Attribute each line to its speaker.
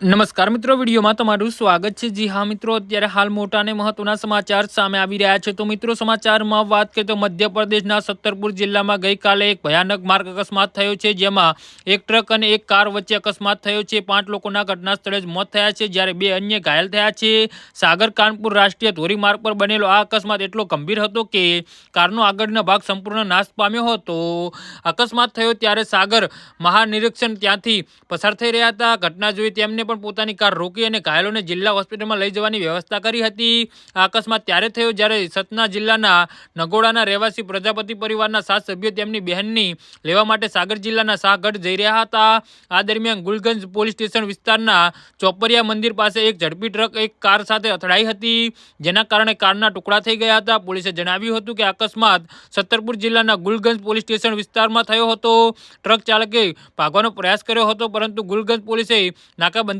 Speaker 1: નમસ્કાર મિત્રો, વિડીયોમાં તમારું સ્વાગત છે. જી હા મિત્રો, અત્યારે હાલ મોટા અને મહત્વના સમાચાર સામે આવી રહ્યા છે. તો મિત્રો, સમાચારમાં વાત કરીએ તો મધ્યપ્રદેશના સત્તરપુર જિલ્લામાં ગઈકાલે એક ભયાનક માર્ગ અકસ્માત થયો છે, જેમાં એક ટ્રક અને એક કાર વચ્ચે અકસ્માત થયો છે. પાંચ લોકોના ઘટના સ્થળે જ મોત થયા છે, જ્યારે બે અન્ય ઘાયલ થયા છે. સાગર કાનપુર રાષ્ટ્રીય ધોરીમાર્ગ પર બનેલો આ અકસ્માત એટલો ગંભીર હતો કે કારનો આગળનો ભાગ સંપૂર્ણ નાશ પામ્યો હતો. અકસ્માત થયો ત્યારે સાગર મહાનિરીક્ષણ ત્યાંથી પસાર થઈ રહ્યા હતા. ઘટના જોઈ તેમને પણ પોતાની કાર રોકી અને ઘાયલોને જિલ્લા હોસ્પિટલમાં લઈ જવાની વ્યવસ્થા કરી હતી. આ અકસ્માત ત્યારે થયો જ્યારે સતના જિલ્લાના નગોડાના રહેવાસી પ્રજાપતિ પરિવારના સાત સભ્યો તેમની બહેનની લેવા માટે સાગર જિલ્લાના શાહગઢ જઈ રહ્યા હતા. આ દરમિયાન ગુલગંજ પોલીસ સ્ટેશન વિસ્તારના ચોપરિયા મંદિર પાસે એક ઝડપી ટ્રક એક કાર સાથે અથડાઈ હતી, જેના કારણે કારના ટુકડા થઈ ગયા હતા. પોલીસે જણાવ્યું હતું કે અકસ્માત સત્તરપુર જિલ્લાના ગુલગંજ પોલીસ સ્ટેશન વિસ્તારમાં થયો હતો. ટ્રક ચાલકે ભાગવાનો પ્રયાસ કર્યો હતો, પરંતુ ગુલગંજ પોલીસે નાકાબંધી